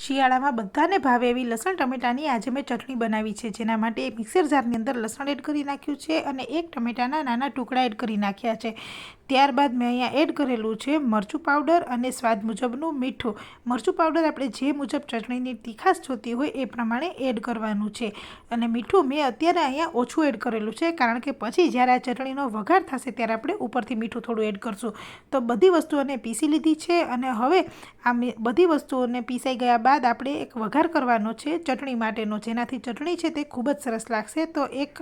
શિયાળામાં બધાને ભાવે એવી લસણ ટમેટાની આજે મેં ચટણી બનાવી છે, જેના માટે મિક્સર જારની અંદર લસણ એડ કરી નાખ્યું છે અને એક ટમેટાના નાના ટુકડા એડ કરી નાખ્યા છે. ત્યારબાદ મેં અહીંયા એડ કરેલું છે મરચું પાવડર અને સ્વાદ મુજબનું મીઠું. મરચું પાવડર આપણે જે મુજબ ચટણીની તીખાશ જોતી હોય એ પ્રમાણે એડ કરવાનું છે અને મીઠું મેં અત્યારે અહીંયા ઓછું એડ કરેલું છે, કારણ કે પછી જ્યારે આ ચટણીનો વઘાર થશે ત્યારે આપણે ઉપરથી મીઠું થોડું એડ કરશું. તો બધી વસ્તુઓને પીસી લીધી છે અને હવે આ બધી વસ્તુઓને પીસાઈ ગયા બાદ આપણે એક વઘાર કરવાનો છે, ચટણી માટેનો. જેનાથી ચટણી છે તે ખૂબ જ સરસ લાગશે. તો એક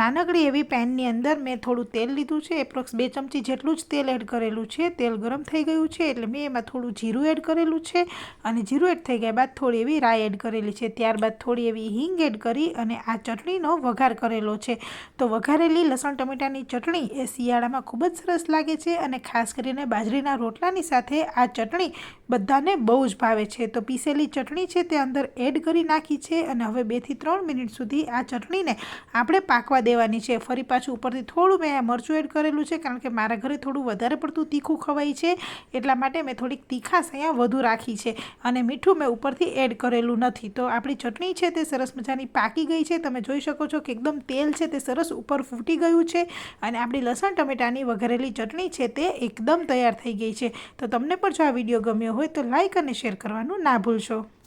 નાનકડી એવી પેનની અંદર મેં થોડું તેલ લીધું છે. એપ્રોક્સ બે ચમચી જેટલું જ તેલ એડ કરેલું છે. તેલ ગરમ થઈ ગયું છે એટલે મેં એમાં થોડું જીરું એડ કરેલું છે અને જીરું એડ થઈ ગયા બાદ થોડી એવી રાઈ એડ કરેલી છે. ત્યારબાદ થોડી એવી હિંગ એડ કરી અને આ ચટણીનો વઘાર કરેલો છે. તો વઘારેલી લસણ ટમેટાની ચટણી એ શિયાળામાં ખૂબ જ સરસ લાગે છે અને ખાસ કરીને બાજરીના રોટલાની સાથે આ ચટણી બધાને બહુ જ ભાવે છે. તો પીસેલી ચટણી છે તે અંદર એડ કરી નાખી છે અને હવે બેથી ત્રણ મિનિટ સુધી આ ચટણીને આપણે પાકવા દેવાની છે. ફરી પાછું ઉપરથી થોડું મેં મરચું એડ કરેલું છે કારણ કે મારા ઘરે થોડું વધારે પડતું તીખું ખવાય છે એટલા માટે મેં થોડીક તીખાશ અહીંયા વધુ રાખી છે અને મીઠું મેં ઉપરથી એડ કરેલું નથી. તો આપણી ચટણી છે તે સરસ મજાની પાકી ગઈ છે. તમે જોઈ શકો છો કે એકદમ તેલ છે તે સરસ ઉપર ફૂટી ગયું છે અને આપણી લસણ ટમેટાની વઘારેલી ચટણી છે તે એકદમ તૈયાર થઈ ગઈ છે. તો તમને પણ જો આ વીડિયો ગમ્યો હોય તો લાઈક અને શેર કરવાનું ના ભૂલશો. আসো